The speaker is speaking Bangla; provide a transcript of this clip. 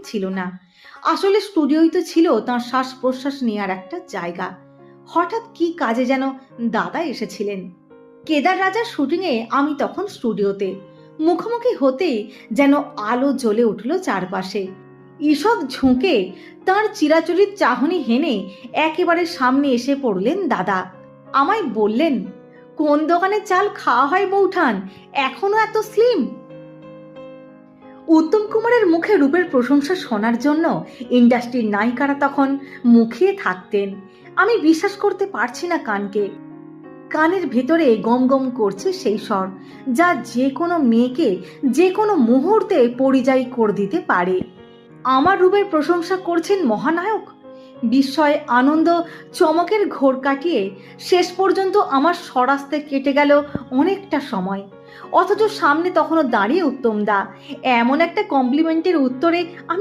ছিল না। আসলে স্টুডিওই তো ছিল তার শ্বাস প্রশ্বাস নেওয়ার একটা জায়গা। হঠাৎ কি কাজে যেন দাদা এসেছিলেন। কেদার রাজার শুটিংয়ে আমি তখন স্টুডিওতে মুখোমুখি হতেই যেন আলো জ্বলে উঠল চারপাশে। ঈষৎ ঝুঁকে তার চিরাচরিত চাহনি হেনে একেবারে সামনে এসে পড়লেন দাদা। আমায় বললেন, কোন দোকানে চাল খাওয়া হয় বৌঠান এখনও এত স্লিম উত্তম কুমারের মুখে রূপের প্রশংসা শোনার জন্য ইন্ডাস্ট্রির নায়িকারা তখন মুখিয়ে থাকতেন। আমি বিশ্বাস করতে পারছি না কানকে। কানের ভেতরে গম গম করছে সেই স্বর, যা যে কোনো মেয়েকে যে কোনো মুহূর্তে পরিযায়ী করে দিতে পারে। আমার রূপের প্রশংসা করছেন মহানায়ক? বিস্ময় আনন্দ চমকের ঘোর কাটিয়ে শেষ পর্যন্ত আমার স্বরাস্তে কেটে গেল অনেকটা সময়। অথচ সামনে তখনও দাঁড়িয়ে উত্তম দা। এমন একটা কমপ্লিমেন্টের উত্তরে আমি